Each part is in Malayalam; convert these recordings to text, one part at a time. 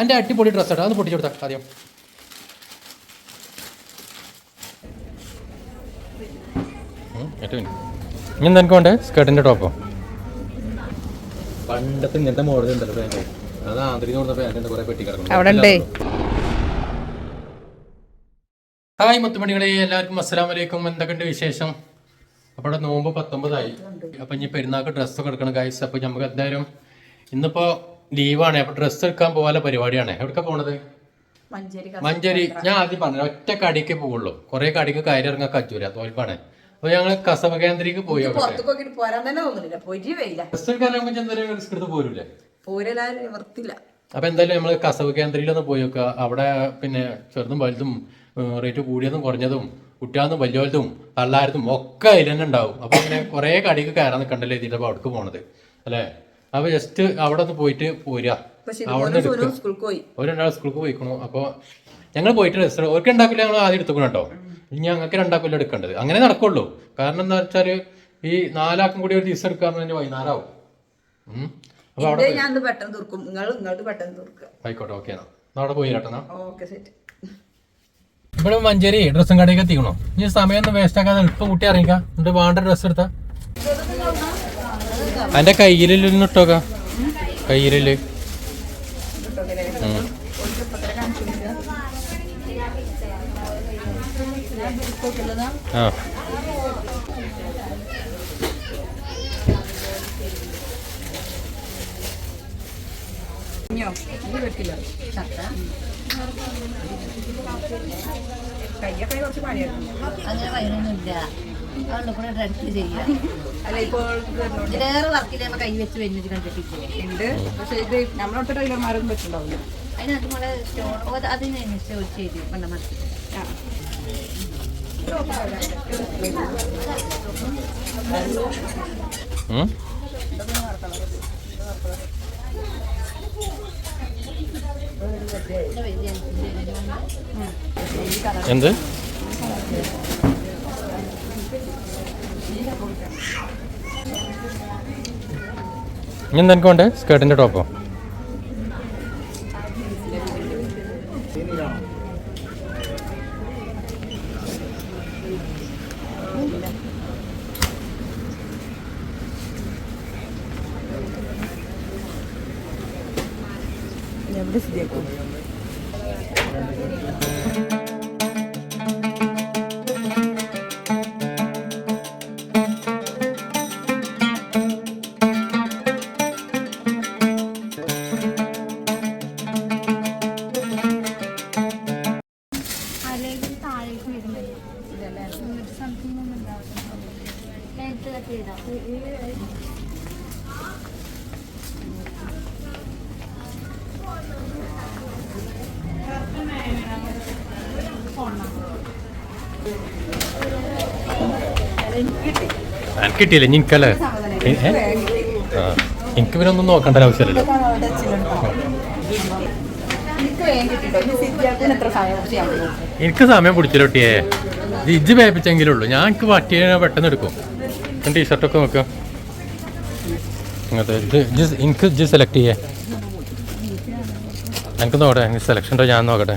എന്റെ അടിപൊളി ഡ്രസ്സ് ഇടാം അത് പൊട്ടിച്ചു കൊടുത്താൽ ആദ്യം. ഇനി. എന്താ എനിക്ക് വേണ്ടേ? സ്കേർട്ടിന്റെ ടോപ്പോ പണ്ടത്തെ ഇങ്ങനത്തെ മോഡൽ ഉണ്ടല്ലോ പാന്റ് അത് ആന്തരിക പാന്റ് കുറേ പെട്ടി കിടക്കുന്നു. അവിടെ ഉണ്ടേ. ഹായ് മുത്തുമണികളെ. എല്ലാവർക്കും അസ്സാം വലൈക്കും എന്തൊക്കെയുണ്ട് വിശേഷം? അപ്പോൾ ഇവിടെ നോമ്പ് പത്തൊമ്പതായി. അപ്പം ഇനി പെരുന്നാൾക്ക് ഡ്രസ്സൊക്കെ എടുക്കണം ഗായ്സ് അപ്പോൾ നമുക്ക് എന്തായാലും ഇന്നിപ്പോൾ ലീവാണ്. അപ്പൊ ഡ്രസ്സ് എടുക്കാൻ പോകാനുള്ള പരിപാടിയാണ്. എവിടേക്കാ പോണത്? മഞ്ചേരി ഞാൻ ആദ്യം പറഞ്ഞു ഒറ്റ കടിക്ക് പോവുള്ളൂ. കുറെ കടിക്ക് കയറി ഇറങ്ങാൻ കച്ചൂര തോൽപ്പാണ്. അപ്പൊ ഞങ്ങൾ കസവ കേന്ദ്രക്ക് പോയി ഡ്രസ്സ് റിസ്ക് എടുത്ത് പോരൂലേ? വർത്തില്ല അപ്പൊ എന്തായാലും നമ്മൾ കസവ് കേന്ദ്രയിലൊന്ന് പോയി നോക്കുക അവിടെ പിന്നെ ചെറുതും വലുതും റേറ്റ് കൂടിയതും കുറഞ്ഞതും കുട്ടിയാന്നും വലുതും തള്ളാരതും ഒക്കെ അതിൽ തന്നെ ഉണ്ടാവും. അപ്പൊ അങ്ങനെ കുറെ കടിക്ക് കയറാൻ കണ്ടല്ലേ ഇതിന്റെ അവിടേക്ക് പോണത്. അല്ലേ? അപ്പൊ ജസ്റ്റ് അവിടെ ഒന്ന് പോയിട്ട് പോരുക. പക്ഷെ അവിടെ നിന്ന് ഇതുപോലെ സ്കൂളിൽ പോയി. ഒരു സ്കൂൾക്ക് പോയിക്കണു. അപ്പോൾ ഞങ്ങൾ പോയിട്ട് രജിസ്റ്റർ ഒരിക്കൽ ഉണ്ടാക്കില്ല ഞങ്ങൾ ആദ്യം എടുത്തുക്കണം കേട്ടോ ഇനി ഞങ്ങൾക്ക് രണ്ടാക്കില്ല എടുക്കേണ്ടത്. അങ്ങനെ നടക്കുള്ളൂ. കാരണം എന്താ വെച്ചാൽ ഈ നാലാക്കും കൂടി ഒരു ദിവസം എടുക്കാന്ന് തന്നെ വൈകുന്നേരമാവും ഞാൻ പെട്ടെന്ന് തീർക്കും. നിങ്ങൾ പെട്ടെന്ന് തീർക്കുക. ആയിക്കോട്ടെ ഓക്കെ എന്നാ. എന്നാ അവിടെ പോയി കേട്ടോ ഓക്കെ സെറ്റ് ഇവിടെ മഞ്ചേരി ഡ്രസ്സും കടയൊക്കെ എത്തിക്കണോ? ഇനി സമയം ഒന്നും വേസ്റ്റ് ആക്കാതെ എളുപ്പം കൂട്ടി അറിയിക്കാം എന്നിട്ട് വേണ്ട ഡ്രസ്സ് എടുത്താ. അതിന്റെ കയ്യിലൊന്ന് ഇട്ടോക്ക. കയ്യിൽ ഉം. ആ. കയ്യൊക്കെ കുറച്ച് പണിയായിരുന്നു അങ്ങനെ വയറൊന്നുമില്ല. അതുകൊണ്ട് കൂടെ ഡ്രഗ് ചെയ്യാം. അല്ല ഇപ്പോൾ ഇതിലേറെ വർക്കിൽ നമ്മൾ കൈ വെച്ച് വെഞ്ഞിട്ട് കണ്ടിട്ടില്ല? ഉണ്ട്. പക്ഷേ ഇത് നമ്മളൊട്ട് പറ്റുണ്ടാവില്ല. നമ്മളെ സ്റ്റോൺ അതിന് സ്റ്റോർ ചെയ്ത് പണ്ട മറക്കി. എന്ത്? ഇനി എന്താ വേണ്ടേ സ്കേർട്ടിന്റെ ടോപ്പോ? എവിടെ സ്ഥിതിയാക്കും കിട്ടിയില്ല? ആ എനിക്ക് പിന്നെ ഒന്നും നോക്കേണ്ട ആവശ്യമില്ലല്ലോ. എനിക്ക് സമയം പിടിച്ചില്ല കുട്ടിയെ. ഇജ്ജ് വേപ്പിച്ചെങ്കിലേ ഉള്ളൂ. ഞാൻ എനിക്ക് പറ്റിയ പെട്ടെന്ന് എടുക്കും. ടീഷർട്ടൊക്കെ നോക്കാം. ഇജ്ജ് എനിക്ക് ഇജ്ജ് സെലക്ട് ചെയ്യേ. എനിക്ക് നോക്കട്ടെ എനിക്ക് സെലക്ഷൻ ഉണ്ടോ? ഞാൻ നോക്കട്ടെ.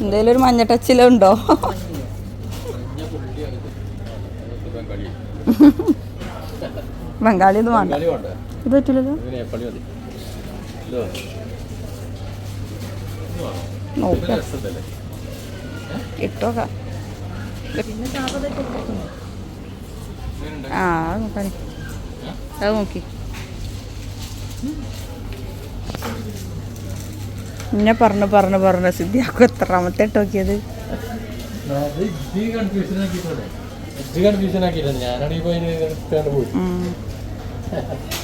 എന്തേലും ഒരു മഞ്ഞ ടച്ചിലുണ്ടോ ബംഗാളി. ബംഗാളി ഒന്നും വേണ്ട. ഇത് പറ്റില്ലല്ലോ ഇത് ഇതോ നോക്കാം. ഇട്ടോക്കാം. ആ അത് നോക്കാൻ അത് നോക്കി. എന്നെ പറഞ്ഞു പറഞ്ഞു പറഞ്ഞു സിദ്ധിയാക്കും. എത്രാമത്തെ നോക്കിയത്?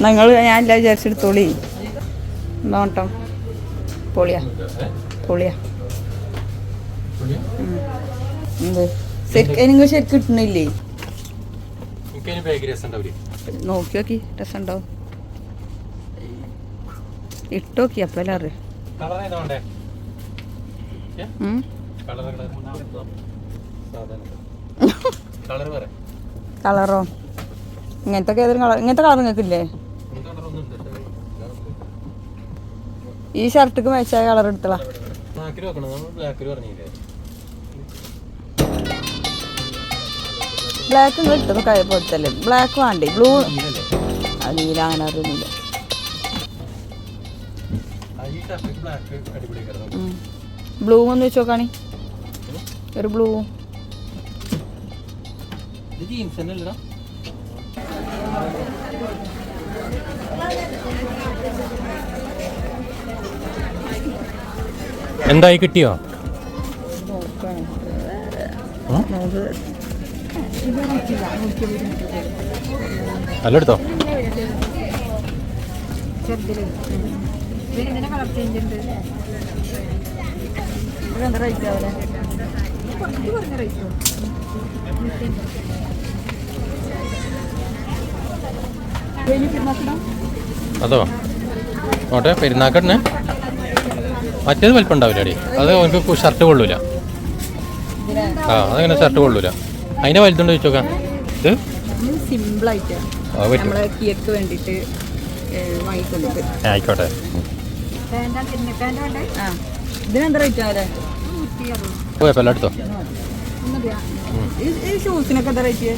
നിങ്ങൾ ഞാൻ എല്ലാം വിചാരിച്ചെടുത്തോളി. നോട്ടം പൊളിയാ. പൊളിയാ. എന്ത്? ശരിക്കും എനിക്ക് ശരിക്കും കിട്ടണില്ലേ? നോക്കി നോക്കി രസമുണ്ടാവും ഇട്ട് നോക്കി അപ്പല്ലേ അറിയാം. കളറോ ഇങ്ങനത്തെ ഏതൊരു കളർ ഇങ്ങനത്തെ കളർ നിങ്ങൾക്ക് ഇല്ലേ. ഈ ഷർട്ടിക്ക് മേച്ചായ കളർ എടുത്തളാ ബ്ലാക്കിൽ വെക്കണം. ബ്ലാക്ക് കിട്ടും ഇട്ടത് കഴി ബ്ലാക്ക് വേണ്ടേ? ബ്ലൂ നീല അങ്ങനെ അറിയുന്നില്ല. ബ്ലൂ ഒന്ന് വെച്ച് നോക്കാണി. ഒരു ബ്ലൂ ഇത് ജീൻസ് തന്നെ അല്ലടാ. എന്തായി കിട്ടിയോ? അല്ല എടുത്തോ ഇതിന്റെ കളർ ചേഞ്ച് ഉണ്ട് എന്താ റേറ്റ് ആവില്ലേ കുറച്ച് കുറഞ്ഞ റേറ്റോ അതോ? നോട്ടെ പെരുന്നാക്കട്ടിന് മറ്റേത് വലിപ്പം ഉണ്ടാവില്ല അടി അത് ഷർട്ട് കൊള്ളൂല. ആ അതങ്ങനെ ഷർട്ട് കൊള്ളൂല. അതിന്റെ വലുതുണ്ട് ചോദിച്ചോക്കാം. ഇത് ആയിക്കോട്ടെ. ഇതിനെന്താ റേറ്റ് ആവില്ലേ നൂറ്റി അറുപത് കുഴപ്പമില്ല എടുത്തോ? ഒന്നറിയാ ഈ ഷൂസിനൊക്കെ എന്താ റേറ്റ്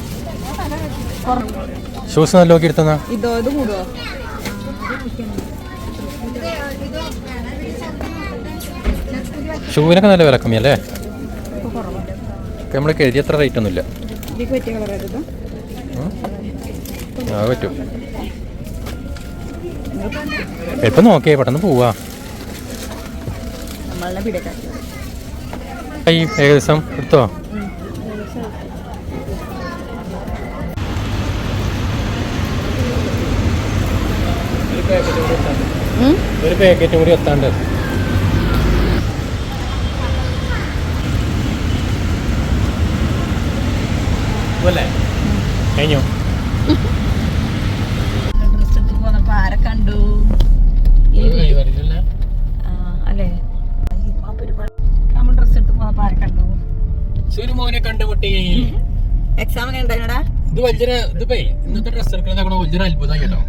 ഷൂസ് നല്ല നോക്കി എടുത്തന്നാ? ഇതോ ഇത് കൂടുവോ? ഷൂവിനൊക്കെ നല്ല വില കമ്മിയല്ലേ നമ്മൾ കരുതി അത്ര റേറ്റ് ഒന്നുമില്ല. ആ പറ്റും. എപ്പം നോക്കിയേ പെട്ടെന്ന് പോവാ. ഏകദേശം എടുത്തോ? ഒരു പാക്കറ്റ് കൂടി എത്താണ്ട്. അല്ലേ? കഴിഞ്ഞോ? ഡ്രസ് എടുത്ത് പോന്നപ്പോ ആരെ കണ്ടു? അല്ലേ? നമ്മൾ ഡ്രസ് എടുത്ത് പോന്നപ്പോ ആരെ കണ്ടു? സൂര്യമോഹനെ കണ്ടുമുട്ടി എക്സാം ഒക്കെ ഉണ്ടായിരുന്നടാ? ഇത് വലിയൊരു ഇതിപ്പേ ഇന്നത്തെ ഡ്രസ് എടുക്കുന്നത് വലിയൊരു അത്ഭുതമായി കേട്ടോ.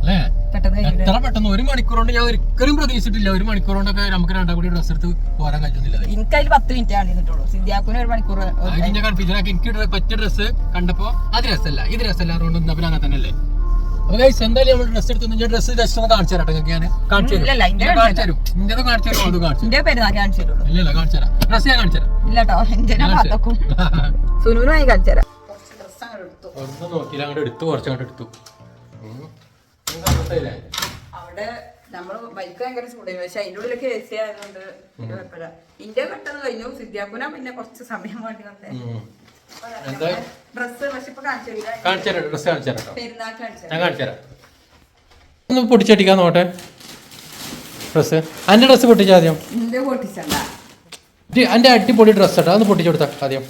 അല്ലേ? പെട്ടെന്ന് എത്ര പെട്ടെന്ന്? ഒരു മണിക്കൂർ കൊണ്ട് ഞാൻ ഒരിക്കലും പ്രതീക്ഷിച്ചിട്ടില്ല. ഒരു മണിക്കൂർ കൊണ്ടൊക്കെ നമുക്ക് രണ്ടാം കൂടി ഡ്രസ് എടുത്ത് പോരാൻ കഴിയുന്നില്ല എനിക്കതിൽ പത്ത് മിനിറ്റ് ആണ് ഇരുന്നിട്ടുള്ളൂ സിദ്ധിയാക്കുന് ഒരു മണിക്കൂർ അതിന്റെ കൺഫ്യൂഷനാക്കി എനിക്ക് ഡ്ര- പറ്റിയ ഡ്രസ്സ് കണ്ടപ്പോ അത് രസമല്ല ഇത് രസമല്ല അതുകൊണ്ട് ഇന്നപ്പോൾ അങ്ങനെ തന്നെ അല്ലേ അപ്പൊ ഗൈസ് എന്തായാലും നമ്മൾ ഡ്രസ് എടുത്ത് ഞാൻ ഡ്രസ്സ് ജസ്റ്റ് ഒന്ന് കാണിച്ചു തരാം ഞാൻ. കാണിച്ചു തരും. ഇന്റെ ഞാൻ കാണിച്ചു തരും. ഇന്റത് കാണിച്ചു തരും അത് കാണിച്ചു ഇല്ല ഇല്ല കാണിച്ചു തരാം. ഡ്രസ് ഞാൻ കാണിച്ചു തരാം. ഇല്ല കേട്ടോ എന്റെ ഞാൻ കാണിച്ചു തരാം. നോക്കിയില്ല അങ്ങോട്ട് എടുത്തു കുറച്ചങ്ങോട്ട് എടുത്തു? അവിടെ നമ്മൾ ബൈക്ക് ഭയങ്കര ചൂടായി പക്ഷെ അതിന്റെ ഉള്ളിലൊക്കെ എ സി ആയതുകൊണ്ട് കുഴപ്പമില്ല. ഇന്ത്യ പെട്ടെന്ന് കഴിഞ്ഞു. സിദ്ധ്യാപുരം പിന്നെ കുറച്ച് സമയം വേണ്ടി വന്നേ. പക്ഷെ ഇപ്പൊ കാണിച്ചു കാണിച്ചു ഡ്രസ് കാണിച്ചു ഒന്ന് പൊടിച്ചടിക്കാൻ നോട്ടെ ഡ്രസ്സ്. എന്റെ ഡ്രസ്സ് ആദ്യം? അടിപൊളി ഡ്രസ്സ് കേട്ടോ. അതൊന്ന് പൊട്ടിച്ചു കൊടുത്ത ആദ്യം.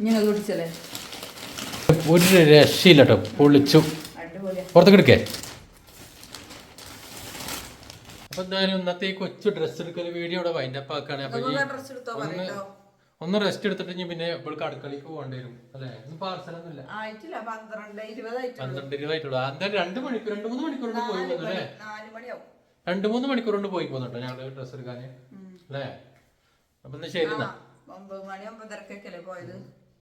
ഇങ്ങനെ ഒരു രക്ഷയില്ല കേട്ടോ പൊളിച്ചു പുറത്തേക്ക് എടുക്കേ. അപ്പൊ എന്തായാലും ഇന്നത്തെ ഈ കൊച്ചു ഡ്രസ്സ് എടുക്കൽ വീഡിയോ ഇവിടെ വൈൻഡപ്പ് ആക്കാണ്. അപ്പൊ ഒന്ന് ഒന്ന് റെസ്റ്റ് എടുത്തിട്ട് ഇനി പിന്നെ ഇവൾക്ക് അടുക്കളയ്ക്ക് പോകേണ്ടി വരും. അല്ലെ? ഇന്ന് പാർസലൊന്നും ഇല്ല പന്ത്രണ്ട് ഇരുപതായിട്ടുള്ളൂ എന്തായാലും രണ്ട് മണിക്കൂർ രണ്ട് മൂന്ന് മണിക്കൂർ കൊണ്ട് പോയി പോകുന്നു അല്ലേ? രണ്ട് മൂന്ന് മണിക്കൂർ കൊണ്ട് പോയി പോകുന്നുണ്ടോ ഞങ്ങൾ ഡ്രസ്സ് എടുക്കാന്. അല്ലേ? അപ്പൊ ശരി ഒമ്പത് മണി ഒമ്പതരക്കൊക്കെ പോയത്?